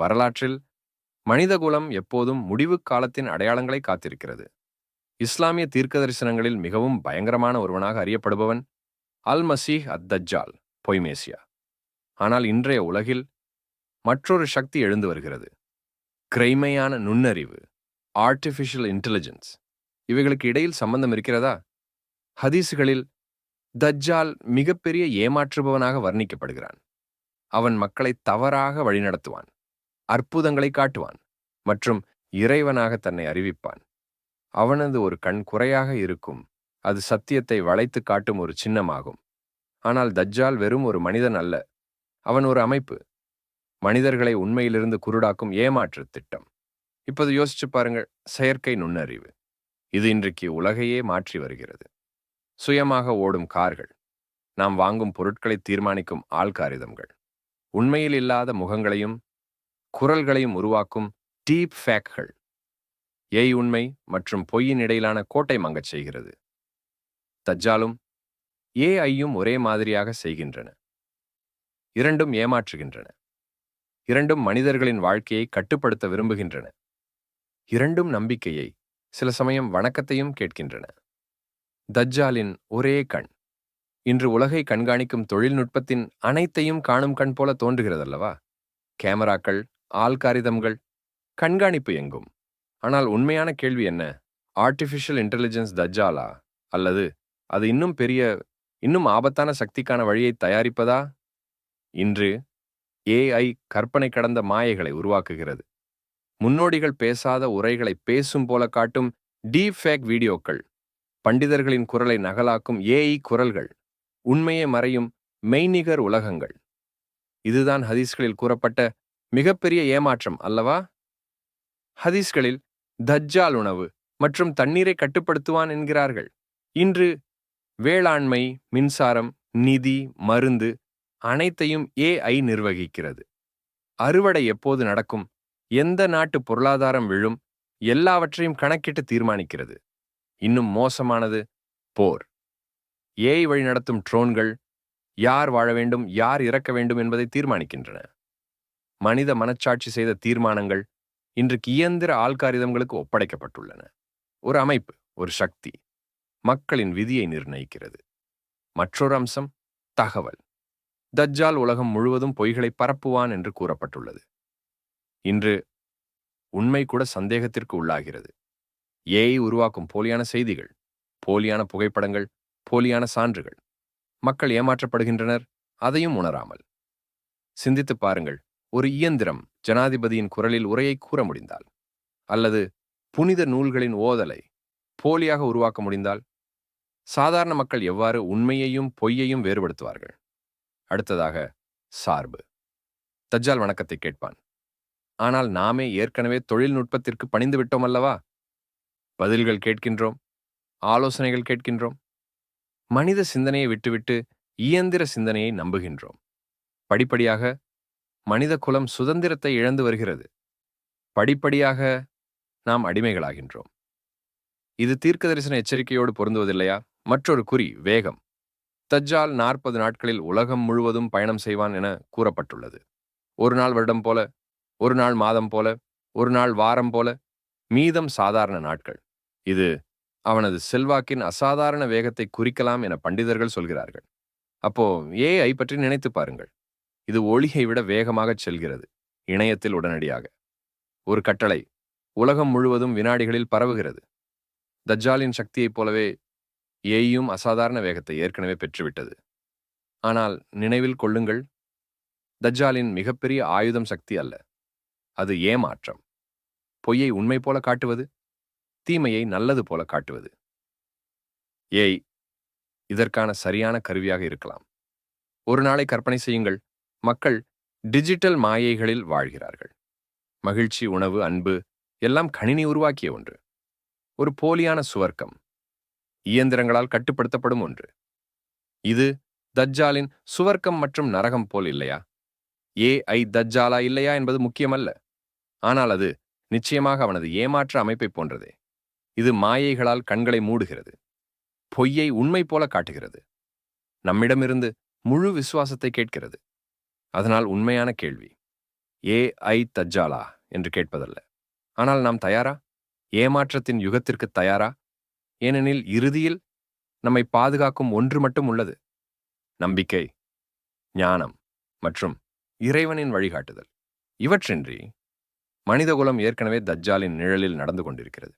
வரலாற்றில் மனிதகுலம் எப்போதும் முடிவுக் காலத்தின் அடையாளங்களை காத்திருக்கிறது. இஸ்லாமிய தீர்க்க தரிசனங்களில் மிகவும் பயங்கரமான ஒருவனாக அறியப்படுபவன் அல் மசீஹ் அத் தஜ்ஜால் பொய்மேசியா. ஆனால் இன்றைய உலகில் மற்றொரு சக்தி எழுந்து வருகிறது. கிரைமையான நுண்ணறிவு ஆர்டிஃபிஷியல் இன்டெலிஜென்ஸ் இவைகளுக்கு இடையில் சம்பந்தம் இருக்கிறதா? ஹதீஸுகளில் தஜ்ஜால் மிகப்பெரிய ஏமாற்றுபவனாக வர்ணிக்கப்படுகிறான். அவன் மக்களை தவறாக வழிநடத்துவான். அற்புதங்களை காட்டுவான் மற்றும் இறைவனாக தன்னை அறிவிப்பான். அவனது ஒரு கண் குறையாக இருக்கும் அது சத்தியத்தை வளைத்து காட்டும் ஒரு சின்னமாகும். ஆனால் தஜ்ஜால் வெறும் ஒரு மனிதன் அல்ல அவன் ஒரு அமைப்பு. மனிதர்களை உண்மையிலிருந்து குருடாக்கும் ஏமாற்று திட்டம். இப்போது யோசிச்சு பாருங்கள் செயற்கை நுண்ணறிவு. இது இன்றைக்கு உலகையே மாற்றி வருகிறது. சுயமாக ஓடும் கார்கள் நாம் வாங்கும் பொருட்களை தீர்மானிக்கும் ஆள்காரிதம்கள். உண்மையில் இல்லாத முகங்களையும் குரல்களையும் உருவாக்கும் டீப் ஃபேக்கள். ஏய் உண்மை மற்றும் பொய்யின் இடையிலான கோட்டை மங்கச் செய்கிறது. தஜ்ஜாலும் ஏஐயும் ஒரே மாதிரியாக செய்கின்றன. இரண்டும் ஏமாற்றுகின்றன. இரண்டும் மனிதர்களின் வாழ்க்கையை கட்டுப்படுத்த விரும்புகின்றன. இரண்டும் நம்பிக்கையை சில சமயம் வணக்கத்தையும் கேட்கின்றன. தஜ்ஜாலின் ஒரே கண். இன்று உலகை கண்காணிக்கும் தொழில்நுட்பத்தின் அனைத்தையும் காணும் கண் போல தோன்றுகிறதல்லவா? கேமராக்கள் ஆல்காரிதம்கள் கண்காணிப்பு எங்கும்? ஆனால் உண்மையான கேள்வி என்ன? ஆர்டிஃபிஷியல் இன்டெலிஜென்ஸ் தஜ்ஜாலா? அல்லது அது இன்னும் பெரிய இன்னும் ஆபத்தான சக்திக்கான வழியை தயாரிப்பதா? இன்று ஏஐ கற்பனை கடந்த மாயைகளை உருவாக்குகிறது. முன்னோடிகள் பேசாத உரைகளை பேசும் போல காட்டும் டீஃபேக் ஃபேக் வீடியோக்கள் பண்டிதர்களின் குரலை நகலாக்கும் ஏஐ குரல்கள் உண்மையை மறையும் மெய்நிகர் உலகங்கள். இதுதான் ஹதீஸ்களில் கூறப்பட்ட மிகப்பெரிய ஏமாற்றம் அல்லவா? ஹதீஸ்களில் தஜ்ஜால் உணவு மற்றும் தண்ணீரை கட்டுப்படுத்துவான் என்கிறார்கள். இன்று வேளாண்மை மின்சாரம் நிதி மருந்து அனைத்தையும் ஏஐ நிர்வகிக்கிறது. அறுவடை எப்போது நடக்கும்? எந்த நாட்டு பொருளாதாரம் விழும்? எல்லாவற்றையும் கணக்கிட்டு தீர்மானிக்கிறது. இன்னும் மோசமானது போர். ஏஐ வழிநடத்தும் ட்ரோன்கள் யார் வாழ வேண்டும் யார் இறக்க வேண்டும் என்பதை தீர்மானிக்கின்றன. மனித மனச்சாட்சி செய்த தீர்மானங்கள் இன்றைக்கு இயந்திர ஆல்காரிதம்களுக்கு ஒப்படைக்கப்பட்டுள்ளன. ஒரு அமைப்பு ஒரு சக்தி மக்களின் விதியை நிர்ணயிக்கிறது. மற்றொரு அம்சம் தகவல். தஜ்ஜால் உலகம் முழுவதும் பொய்களை பரப்புவான் என்று கூறப்பட்டுள்ளது. இன்று உண்மை கூட சந்தேகத்திற்கு உள்ளாகிறது. ஏஐ உருவாக்கும் போலியான செய்திகள் போலியான புகைப்படங்கள் போலியான சான்றுகள். மக்கள் ஏமாற்றப்படுகின்றனர் அதையும் உணராமல். சிந்தித்துப் பாருங்கள் ஒரு இயந்திரம் ஜனாதிபதியின் குரலில் உரையை கூற முடிந்தால்? அல்லது புனித நூல்களின் ஓதலை போலியாக உருவாக்க முடிந்தால்? சாதாரண மக்கள் எவ்வாறு உண்மையையும் பொய்யையும் வேறுபடுத்துவார்கள்? அடுத்ததாக சார்பு. தஜ்ஜால் வணக்கத்தை கேட்பான். ஆனால் நாமே ஏற்கனவே தொழில்நுட்பத்திற்கு பணிந்து விட்டோம் அல்லவா? பதில்கள் கேட்கின்றோம் ஆலோசனைகள் கேட்கின்றோம் மனித சிந்தனையை விட்டுவிட்டு இயந்திர சிந்தனையை நம்புகின்றோம். படிப்படியாக மனித குலம் சுதந்திரத்தை இழந்து வருகிறது. படிப்படியாக நாம் அடிமைகளாகின்றோம். இது தீர்க்க தரிசன எச்சரிக்கையோடு பொருந்துவதில்லையா? மற்றொரு குறி வேகம். தஜ்ஜால் நாற்பது நாட்களில் உலகம் முழுவதும் பயணம் செய்வான் என கூறப்பட்டுள்ளது. ஒரு நாள் வருடம் போல ஒரு நாள் மாதம் போல ஒரு நாள் வாரம் போல மீதம் சாதாரண நாட்கள். இது அவனது செல்வாக்கின் அசாதாரண வேகத்தை குறிக்கலாம் என பண்டிதர்கள் சொல்கிறார்கள். அப்போ ஏஐ பற்றி நினைத்து பாருங்கள். இது ஒளியை விட வேகமாகச் செல்கிறது இணையத்தில் உடனடியாக. ஒரு கட்டளை உலகம் முழுவதும் வினாடிகளில் பரவுகிறது. தஜ்ஜாலின் சக்தியைப் போலவே ஏயும் அசாதாரண வேகத்தை ஏற்கனவே பெற்றுவிட்டது. ஆனால் நினைவில் கொள்ளுங்கள் தஜ்ஜாலின் மிகப்பெரிய ஆயுதம் சக்தி அல்ல. அது ஏமாற்றம். பொய்யை உண்மை போல காட்டுவது தீமையை நல்லது போல காட்டுவது. ஏய் இதற்கான சரியான கருவியாக இருக்கலாம். ஒரு நாளை கற்பனை செய்யுங்கள். மக்கள் டிஜிட்டல் மாயைகளில் வாழ்கிறார்கள். மகிழ்ச்சி உணவு அன்பு எல்லாம் கணினி உருவாக்கிய ஒன்று. ஒரு போலியான சுவர்க்கம். இயந்திரங்களால் கட்டுப்படுத்தப்படும் ஒன்று. இது தஜ்ஜாலின் சுவர்க்கம் மற்றும் நரகம் போல் இல்லையா? ஏ ஐ தஜ்ஜாலா இல்லையா என்பது முக்கியமல்ல. ஆனால் அது நிச்சயமாக அவனது ஏமாற்ற அமைப்பை போன்றதே. இது மாயைகளால் கண்களை மூடுகிறது. பொய்யை உண்மை போல காட்டுகிறது. நம்மிடமிருந்து முழு விசுவாசத்தை கேட்கிறது. அதனால் உண்மையான கேள்வி. ஏ ஐ தஜ்ஜாலா? என்று கேட்பதல்ல. ஆனால் நாம் தயாரா? ஏமாற்றத்தின் யுகத்திற்கு தயாரா? ஏனெனில் இறுதியில் நம்மை பாதுகாக்கும் ஒன்று மட்டும் உள்ளது. நம்பிக்கை ஞானம் மற்றும் இறைவனின் வழிகாட்டுதல். இவற்றின்றி மனிதகுலம் ஏற்கனவே தஜ்ஜாலின் நிழலில் நடந்து கொண்டிருக்கிறது.